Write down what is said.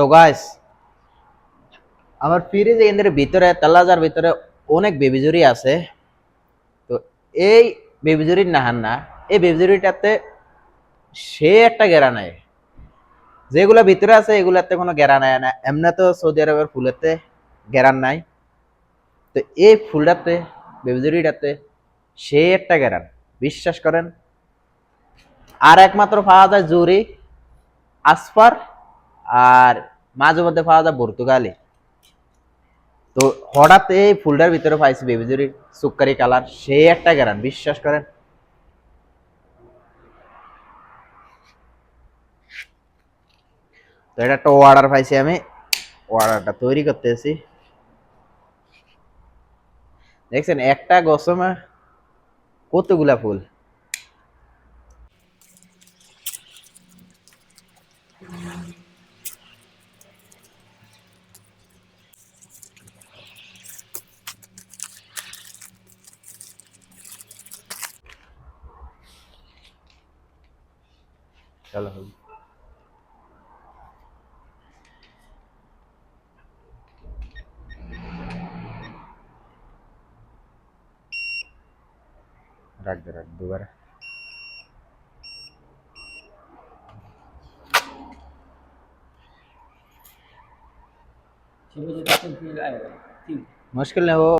তো গাইস আমার ফ্রিজে এদের ভিতরে, তেলাজার ভিতরে অনেক বেবিজুরি আছে। তো এই বেবিজুরির নাহান না এই বেবিজুরিটাতে সে একটা গেরা নাই। যেগুলো ভিতরে আছে, এগুলাতে কোনো গেরা নাই না। এমনি তো সৌদি আরবের ফুলেতে গেরান নাই। তো এই ফুলটাতে বেবিজুরিটাতে সে একটা গেরান বিশ্বাস করেন? আর একমাত্র পাওয়া যায় জুরি আসফার আর মাঝে মধ্যে পাওয়া যায় পর্তুগালি। তো হঠাৎ এই ফুলটার ভিতরে পাইছি বেবিজুরির সুক্কারি কালার সে একটা গেরান বিশ্বাস করেন? তো এটা একটা অর্ডার পাইছি আমি। অর্ডারটা তৈরি করতেছি। দেখছেন, একটা গসমে কতগুলা ফুল? चलो भाई। रख दे रख दोबारा। मुश्किल है वो